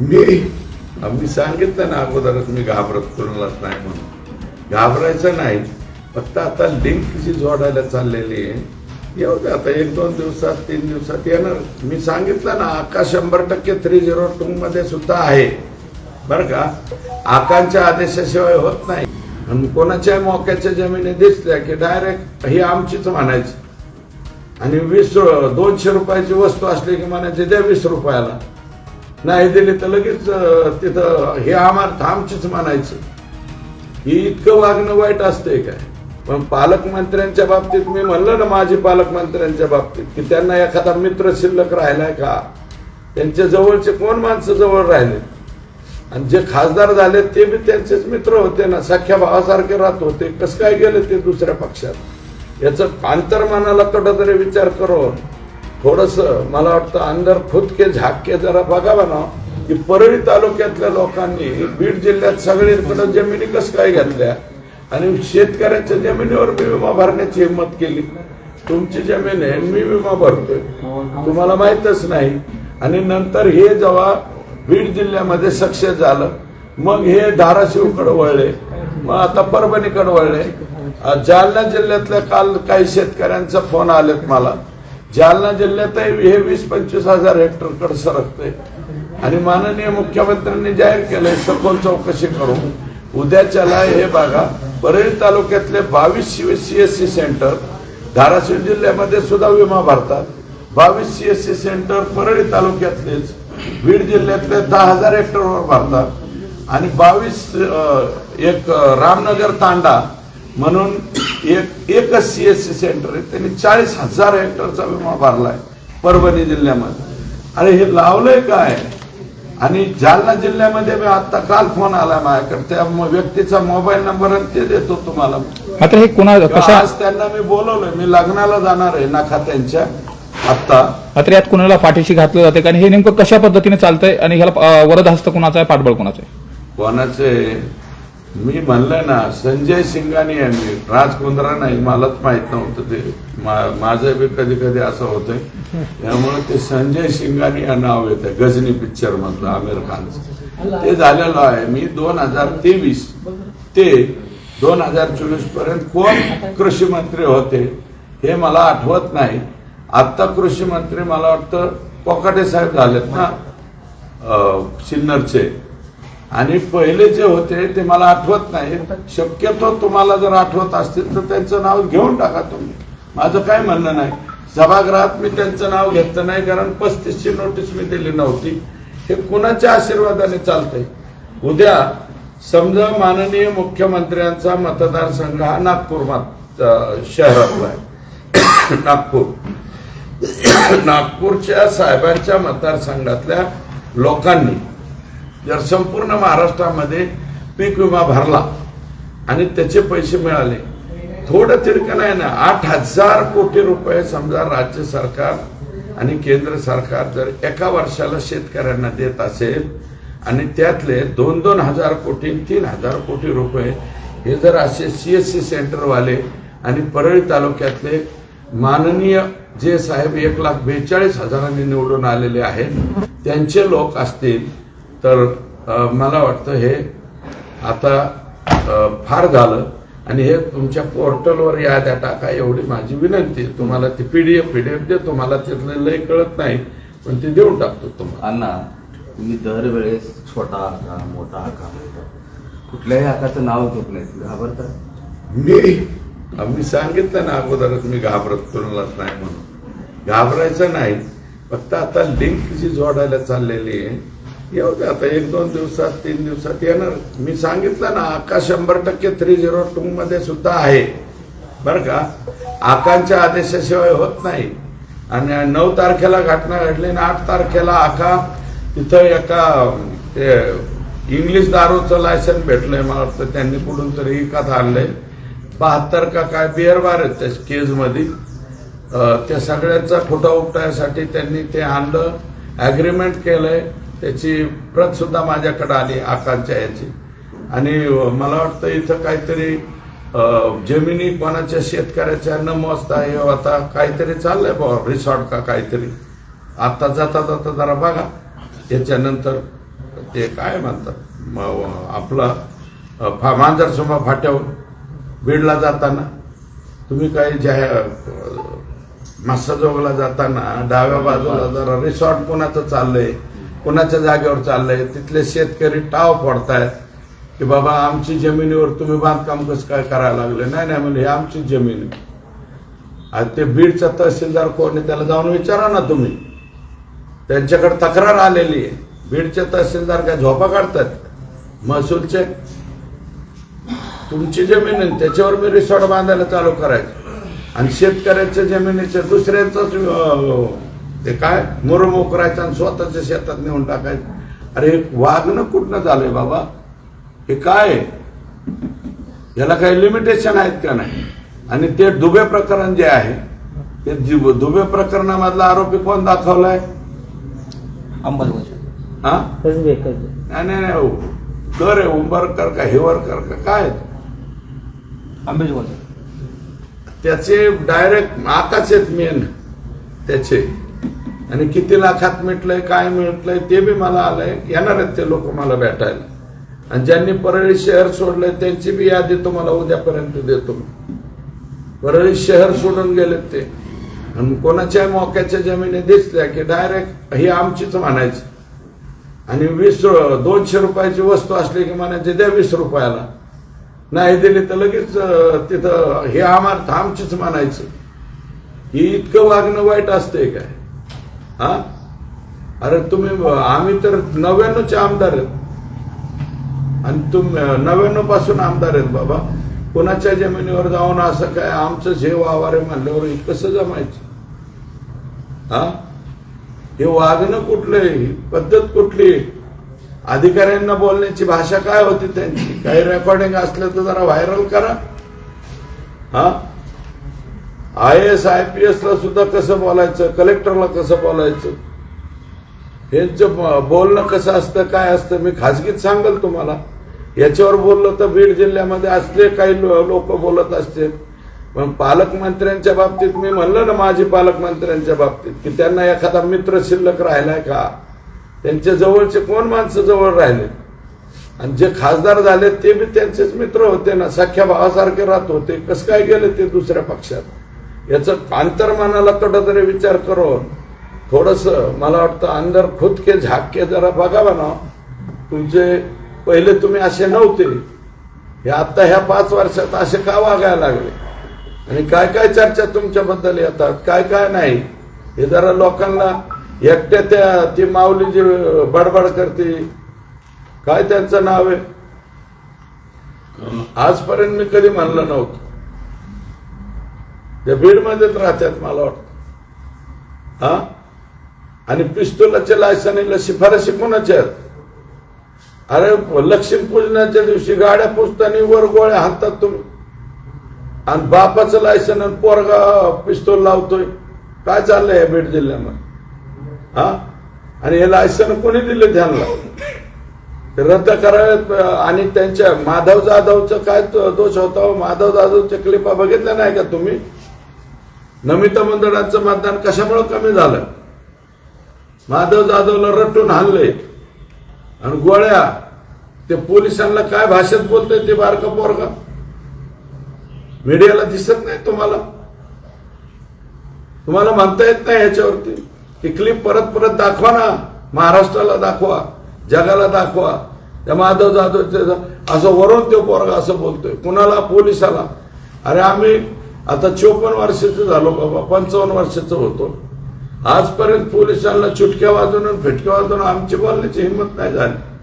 मी आम्ही सांगितलं ना अगोदरच मी घाबरत कोणालाच नाही म्हणून. घाबरायचं नाही फक्त आता लिंक जी जोडायला चाललेली आहे येऊ दे आता एक दोन दिवसात तीन दिवसात येणार. मी सांगितलं ना आका शंभर टक्के थ्री झिरो टू मध्ये सुद्धा आहे. बरं का? आकांच्या आदेशाशिवाय होत नाही. आणि कोणाच्या मोक्याच्या जमिनी दिसल्या की डायरेक्ट ही आमचीच म्हणायची. आणि वीस दोनशे रुपयाची वस्तू असली की म्हणायची द्या वीस रुपयाला. नाही दिली तर लगेच तिथं हे आम्हाला थांबचीच म्हणायचं. ही इतकं वागणं वाईट असतंय काय? पण पालकमंत्र्यांच्या बाबतीत मी म्हणलं ना माझी पालकमंत्र्यांच्या बाबतीत की त्यांना एखादा मित्र शिल्लक राहिलाय का? त्यांच्या जवळचे कोण माणसं जवळ राहिले? आणि जे खासदार झाले ते बी त्यांचेच मित्र होते ना सख्या भावासारखे राहत होते. कसं काय गेले ते दुसऱ्या पक्षात? याचं अंतर्मानाला कुठं विचार करून थोडस मला वाटतं अंदर फुतके झाके जरा बघावा ना की परळी तालुक्यातल्या लोकांनी बीड जिल्ह्यात सगळीकडे जमिनी कसं काय घेतल्या? आणि शेतकऱ्याच्या जमिनीवर मी विमा भरण्याची हिंमत केली. तुमची जमीन आहे मी विमा भरतोय. तुम्हाला माहीतच नाही. आणि नंतर हे जेव्हा बीड जिल्ह्यामध्ये सक्सेस झालं मग हे धाराशिवकडे वळले मग आता परभणीकडे वळले. जालना जिल्ह्यातल्या काल काही शेतकऱ्यांचा फोन आलेत मला. जालना जिल्ह्यातही हे वीस पंचवीस हजार हेक्टरकडे सरकते आणि माननीय मुख्यमंत्र्यांनी जाहीर केलंय सखोल चौकशी करून. उद्याच्याला हे बघा परळी तालुक्यातले बावीस सीएससी सेंटर धाराशिव जिल्ह्यामध्ये सुद्धा विमा भरतात. बावीस सीएससी सेंटर परळी तालुक्यातलेच बीड जिल्ह्यातले दहा हजार हेक्टरवर भरतात. आणि बावीस एक रामनगर तांडा म्हणून एक एकच सीएससी सेंटर आहे. त्यांनी चाळीस हजार हेक्टरचा विमा भरलाय परभणी जिल्ह्यामध्ये. अरे हे लावलंय काय? आणि जालना जिल्ह्यामध्ये मी आता काल फोन आला माझ्याकडे. त्या म- व्यक्तीचा मोबाईल नंबर आणि ते देतो तुम्हाला. मात्र हे कुणा कशा आज त्यांना मी बोलवलंय. मी लग्नाला जाणार आहे नाखा त्यांच्या आत्ता. मात्र यात कुणाला पाठीशी घातलं जाते कारण हे नेमकं कशा पद्धतीने चालतंय? आणि ह्याला अं, वरद हस्त कुणाचा आहे? पाठबळ कुणाचं आहे? कोणाचे मी म्हणलं ना संजय सिंगानी यांनी राजकुंद्रा राज कुंद्रा नाही मलाच माहीत नव्हतं ते. माझं बी कधी कधी असं होतंय. त्यामुळे ते संजय सिंगानी या नाव येतं गजनी पिक्चर मधलं आमिर खानचं. ते झालेलं आहे. मी दोन हजार तेवीस ते दोन हजार चोवीसपर्यंत कोण कृषी मंत्री होते हे मला आठवत नाही. आता कृषी मंत्री मला वाटतं कोकाटे साहेब झालेत ना सिन्नरचे. आणि पहिले जे होते ते मला आठवत नाही. शक्यतो तुम्हाला जर आठवत असतील तर त्यांचं नाव घेऊन टाका तुम्ही. माझं काय म्हणणं नाही. सभागृहात मी त्यांचं नाव घेतलं नाही कारण पस्तीसची नोटीस मी दिली नव्हती. हे कुणाच्या आशीर्वादाने चालतंय? उद्या समजा माननीय मुख्यमंत्र्यांचा मतदारसंघ हा नागपूर शहरातला आहे. नागपूर. नागपूरच्या साहेबांच्या मतदारसंघातल्या लोकांनी जर संपूर्ण महाराष्ट्रामध्ये पीक विमा भरला आणि त्याचे पैसे मिळाले. थोडं तिरकं नाही ना आठ हजार कोटी रुपये समजा राज्य सरकार आणि केंद्र सरकार जर एका वर्षाला शेतकऱ्यांना देत असेल आणि त्यातले दोन दोन हजार कोटी तीन हजार कोटी रुपये हे जर असे सीएससी सेंटरवाले आणि परळी तालुक्यातले माननीय जे साहेब एक लाख बेचाळीस हजारांनी निवडून आलेले आहेत त्यांचे लोक असतील तर मला वाटतं हे आता फार झालं. आणि हे तुमच्या पोर्टलवर याद्या टाका एवढी माझी विनंती तुम्हाला ती पीडीएफ पीडीएफ देतो. मला तिथलं लय कळत नाही पण ते देऊन टाकतो तुम्हाला. अण्णा तुम्ही दरवेळेस छोटा आका मोठा आका कुठल्याही आकाचं नाव घेत नाही घाबरता? मी मी सांगितलं ना अगोदरच मी घाबरत कोणालाच नाही म्हणून. घाबरायचं नाही. फक्त आता लिंक जी जोडायला चाललेली आहे येऊ दे आता एक दोन दिवसात तीन दिवसात येणार. मी सांगितलं ना आका शंभर टक्के थ्री झिरो टू मध्ये सुद्धा आहे. बरं का? आकांच्या आदेशाशिवाय होत नाही. आणि नऊ तारखेला घटना घडली आणि आठ तारखेला आका तिथं एका ते इंग्लिश दारूचं लायसन भेटलंय मला वाटतं त्यांनी कुठून तरी विकत आणलंय. बहात्तर का काय बिअर बार आहेत त्या केजमध्ये. त्या सगळ्यांचा खोटा उपटायसाठी त्यांनी ते आणलं. अग्रीमेंट केलंय. त्याची प्रत सुद्धा माझ्याकडे आली आकांक्षा याची. आणि मला वाटतं इथं काहीतरी जमिनी कोणाच्या शेतकऱ्याच्या न मोजता हे आता काहीतरी चाललंय बाबा रिसॉर्ट का काहीतरी. आता जाता जाता जरा बघा. याच्यानंतर ते काय म्हणतात आपलं फा मांजर मांजरसोबा फाट्यावर बीडला जाताना तुम्ही काही ज्या मस्साजोगला जाताना डाव्या बाजूला जरा रिसॉर्ट कोणाचं चाललंय. कोणाच्या जागेवर चाललंय? तिथले शेतकरी टाव फोडतायत की बाबा आमची जमिनीवर तुम्ही बांधकाम कसं काय करायला लागले? नाही नाही म्हणजे हे आमची जमीन आहे. आणि ते बीडचा तहसीलदार कोण आहे त्याला जाऊन विचारा ना तुम्ही. त्यांच्याकडे तक्रार आलेली आहे. बीडचे तहसीलदार काय झोपा काढतात? महसूलचे? तुमची जमीन आहे त्याच्यावर मी रिसॉर्ट बांधायला चालू करायचं. आणि शेतकऱ्याच्या जमिनीचे दुसऱ्यांच ते काय? मुरुम करायचं आणि स्वतःच्या शेतात नेऊन टाकायचं. अरे हे वागणं कुठनं झालंय बाबा? हे काय? आहे? याला काही लिमिटेशन आहेत का नाही? आणि ते दुबे प्रकरण जे आहे ते जि- दुबे प्रकरणामधला आरोपी कोण दाखवलाय? हा? कसबे नाही नाही नाही कर आहे उंबरकर का हेवरकर का काय? आंबेजोगाई त्याचे डायरेक्ट आताच आहेत मेन त्याचे. आणि किती लाखात मिटलंय काय मिळतलंय ते बी मला आलंय. येणार आहेत ते लोक मला भेटायला. आणि ज्यांनी परळी शहर सोडलंय त्यांची बी यादी तुम्हाला उद्यापर्यंत देतो मी. परळी शहर सोडून गेलेत ते. आणि कोणाच्या मोक्याच्या जमिनी दिसल्या की डायरेक्ट ही आमचीच म्हणायची. आणि वीस दोनशे रुपयाची वस्तू असली की म्हणायचे द्या वीस रुपयाला. नाही दिली तर लगेच तिथं हे आम्हाला आमचीच म्हणायचं. ही इतकं वागणं वाईट असतंय काय? हा? अरे तुम्ही आम्ही तर नव्याण्णवचे आमदार आहेत. आणि तुम नव्याण्णवपासून आमदार आहेत बाबा. कोणाच्या जमिनीवर जाऊन असं काय आमचं जे वावर म्हणल्यावर कसं जमायचं? हा? हे वागणं कुठलं आहे? ही पद्धत कुठली आहे? अधिकाऱ्यांना बोलण्याची भाषा काय होती त्यांची? काही रेकॉर्डिंग असलं तर जरा व्हायरल करा. हा? I S I P S ला सुद्धा कसं बोलायचं? कलेक्टरला कसं बोलायचं? यांचं बोलणं कसं असतं काय असतं? मी खाजगीत सांगेल तुम्हाला. याच्यावर बोललो तर बीड जिल्ह्यामध्ये असले काही लोक बोलत असतील. पण पालकमंत्र्यांच्या बाबतीत मी म्हणलं ना माजी पालकमंत्र्यांच्या बाबतीत की त्यांना एखादा मित्र शिल्लक राहिलाय का? त्यांच्या जवळचे कोण माणसं जवळ राहिले? आणि जे खासदार झाले ते बी त्यांचेच मित्र होते ना. सख्या भावासारखे राहत होते. कसं काय गेले ते दुसऱ्या पक्षात? याचं थोडा तरी विचार करून थोडस मला वाटतं अंदर खुदके झाके जरा बघावा ना तुमचे पहिले तुम्ही असे नव्हते. हे आता ह्या पाच वर्षात असे का वागायला लागले? आणि काय काय चर्चा तुमच्याबद्दल येतात काय काय नाही? हे जरा लोकांना एकट्या त्या ती माऊली जी बडबड करते काय त्यांचं नाव आहे? आजपर्यंत मी कधी म्हणलं नव्हतं. त्या बीडमध्येच राहतात मला वाटतं. हा? आणि पिस्तुलाच्या लायसनीला शिफारशी कोणाच्या आहेत? अरे लक्ष्मी पूजनाच्या दिवशी गाड्या पुसतानी वर गोळ्या हातात तुम्ही. आणि बापाचं लायसन आणि पोरगा पिस्तूल लावतोय. काय चाललंय या बीड जिल्ह्यामध्ये? हा? आणि हे लायसन कोणी दिले ध्यानला? रद्द करावेत आणि त्यांच्या माधव जाधवचं काय दोष होता? माधव जाधवच्या क्लिपा बघितल्या नाही का तुम्ही? नमिता मंडळाचं मतदान कशामुळे कमी झालं? माधव जाधवला रट्टून हाणले. आणि गोळ्या ते पोलिसांना काय भाषेत बोलतोय ते बारका पोरगा? मीडियाला दिसत नाही तुम्हाला? तुम्हाला म्हणता येत नाही याच्यावरती? ती क्लिप परत परत दाखवा ना. महाराष्ट्राला दाखवा जगाला दाखवा. त्या माधव जाधव असं वरून तो पोरगा असं बोलतोय. कुणाला? पोलिसाला. अरे आम्ही आता चोपन्न वर्षाचं झालो बाबा पंचावन्न वर्षाचं होतो. आजपर्यंत पोलिसांना चुटक्या वाजवून फिटक्या वाजवून आमची बोलण्याची हिंमत नाही झाली.